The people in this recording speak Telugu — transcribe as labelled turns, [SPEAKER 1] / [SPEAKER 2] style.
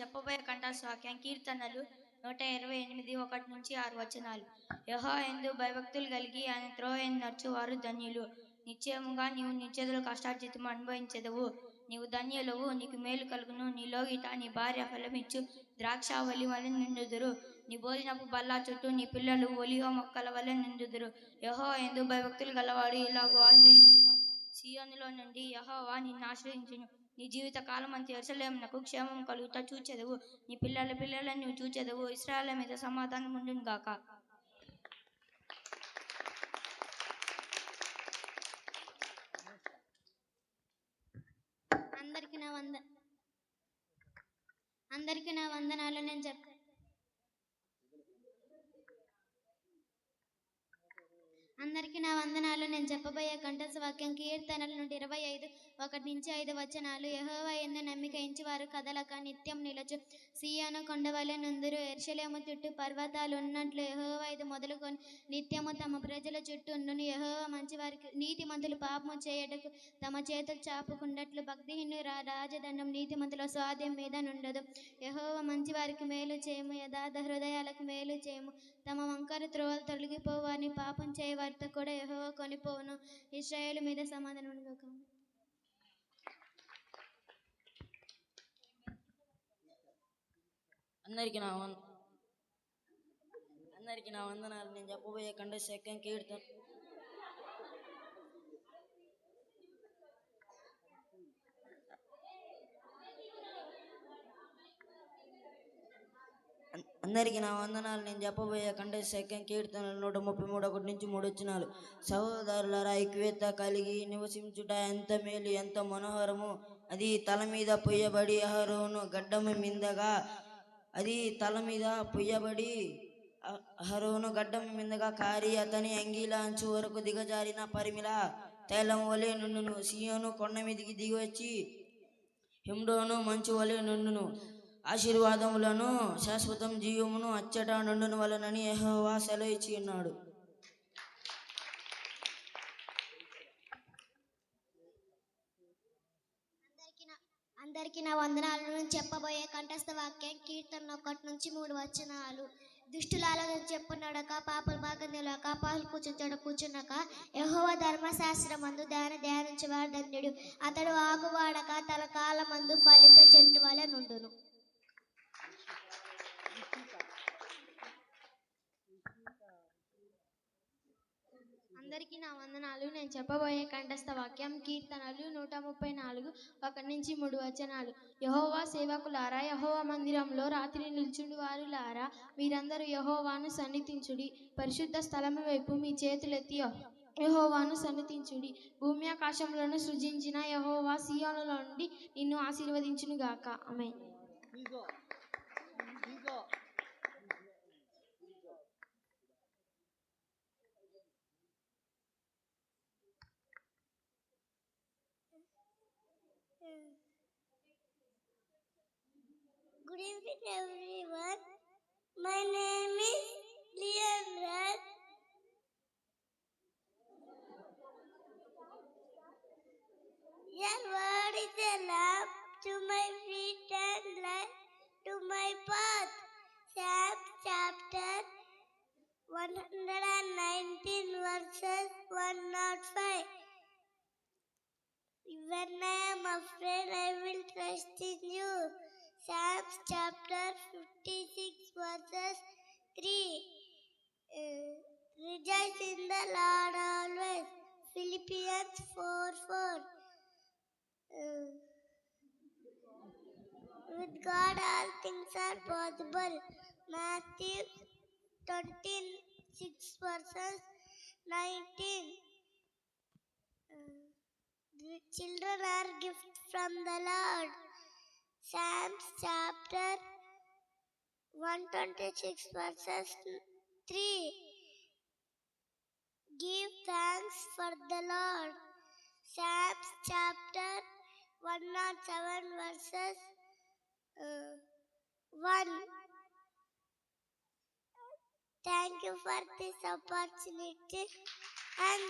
[SPEAKER 1] చెప్పబోయే కంఠస్వాక్యం కీర్తనలు నూట ఇరవై ఎనిమిది ఒకటి నుంచి ఆరు వచనాలు. యహో ఎందు భయభక్తులు కలిగి ఆయన త్రోవ నడుచువారు ధన్యులు. నిశ్చయముగా నీవు నిత్యతలు కష్టార్జితం అనుభవించదవు. నీవు ధన్యులవు నీకు మేలు కలుగును. నీలోగిట నీ భార్య ఫలమిచ్చు. ద్రాక్షావళి వలె నిండుదురు. నీ భోజనపు బల్లా చుట్టూ నీ పిల్లలు ఒలియో మొక్కల వలె నిండుదురు. యహో ఎందు భయభక్తులు గలవాడు ఇలాగో ఆశ్రయించును. సియోనులో నుండి యహోవా నిన్ను ఆశ్రయించును. నీ జీవిత కాలం అంత ఎరుసలేమునకు క్షేమం కలుగుతా చూచెదవు. నీ పిల్లల పిల్లలను నువ్వు చూచెదవు. ఇస్రాయల మీద సమాధానం ఉండును గాక.
[SPEAKER 2] అందరికి నా వంద అందరికి నా వందనాలు నేను చెప్తాను అందరికీ నా వందనాలు. నేను చెప్పబోయే కంఠస వాక్యం కీర్తనల నుండి ఇరవై ఐదు ఒకటి నుంచి ఐదు వచనాలు. యహోవా ఎందు నమ్మిక ఇంచివారు కదలక నిత్యం నిలచు సియాను కొండవలె నుందురు. ఎర్షలేము చుట్టూ పర్వతాలు ఉన్నట్లు యహోవా ఇది మొదలుకొని నిత్యము తమ ప్రజల చుట్టూ ఉండును. యహోవా మంచివారికి నీతిమంతులు పాపము చేయటకు తమ చేతులు చాపుకున్నట్లు భక్తిహీను రా రాజదండం నీతిమంతుల స్వాధ్యం మీద నుండదు. యహోవా మంచివారికి మేలు చేయము యథార్థ హృదయాలకు మేలు చేయము. తమ వంకర త్రోవలు తొలగిపోవారిని పాపం చేయవారు చేయవారితో కూడా యహోవ కొనిపోవును ఇస్రాయేల్ మీద సమాధానం ఉండగాక.
[SPEAKER 3] అందరికీ నా వం అందరికీ నా వందనాలు నేను చెప్పబోయే కంటే సెకండ్ కీర్తన అందరికీ నా వందనాలు. నేను చెప్పబోయే కంటే సెకండ్ కీర్తనలు నూట ముప్పై మూడు ఒకటి నుంచి మూడు వచ్చినాలు. సహోదరులరా ఐక్యత కలిగి నివసించుట ఎంత మేలు ఎంత మనోహరము. అది తల మీద పొయ్యబడి అహరోను గడ్డము మిందగా. అది తల మీద పొయ్యబడి అహరోను గడ్డం మిందగా. కారి అతని అంగీల అంచు వరకు దిగజారిన పరిమిళ తైలం వలె నుండును. సీయోను కొండ మీదికి దిగి వచ్చి హిమ్డోను మంచు వలె నుండును. ఆశీర్వాదములను శాశ్వతం జీవమును అచ్చట నుండును వలనని యహోవా సెలవు ఇచ్చి ఉన్నాడు.
[SPEAKER 2] అందరికీ నా వందనాలను చెప్పబోయే కంఠస్థ వాక్యం కీర్తన ఒకటి నుంచి మూడు వచనాలు. దుష్టుల ఆలోచన చెప్పున్నాడక పాపలు భాగం నిలక పాలు కూర్చుంచడ కూర్చున్నాక యహోవ ధర్మశాస్త్రమందు ధ్యాన ధ్యానించేవాడు ధన్యుడు. అతడు ఆకువాడక తన కాలమందు ఫలిత చెట్టు వలె నుండును. అందరికీ నా వందనాలు. నేను చెప్పబోయే కంఠస్థ వాక్యం కీర్తనలు నూట ముప్పై నాలుగు ఒకటి నుంచి మూడు వచనాలు. యహోవా సేవకులారా యహోవా మందిరంలో రాత్రి నిలుచుడు వారు లారా మీరందరూ యహోవాను సన్నిధించుడి. పరిశుద్ధ స్థలము వైపు మీ చేతులెత్తి యహోవాను సన్నిధించుడి. భూమి ఆకాశములను సృజించిన యహోవా సియోనులో నుండి నిన్ను ఆశీర్వదించును గాక
[SPEAKER 4] Good evening, everyone. My name is Leandra. Your word is a lamp to my feet and light to my path. Psalm chapter 119 verses 105. When I afraid, I will trust in you. Psalms chapter 56, verses 3. Uh, rejoice in the Lord always. Philippians 4 4. Uh, with God, all things are possible. Matthew 26, verses 19. Uh, children are gift from the Lord. Psalms chapter 126 verses 3. Give thanks for the Lord. Psalms chapter 107 verses uh, 1. Thank you for this opportunity and.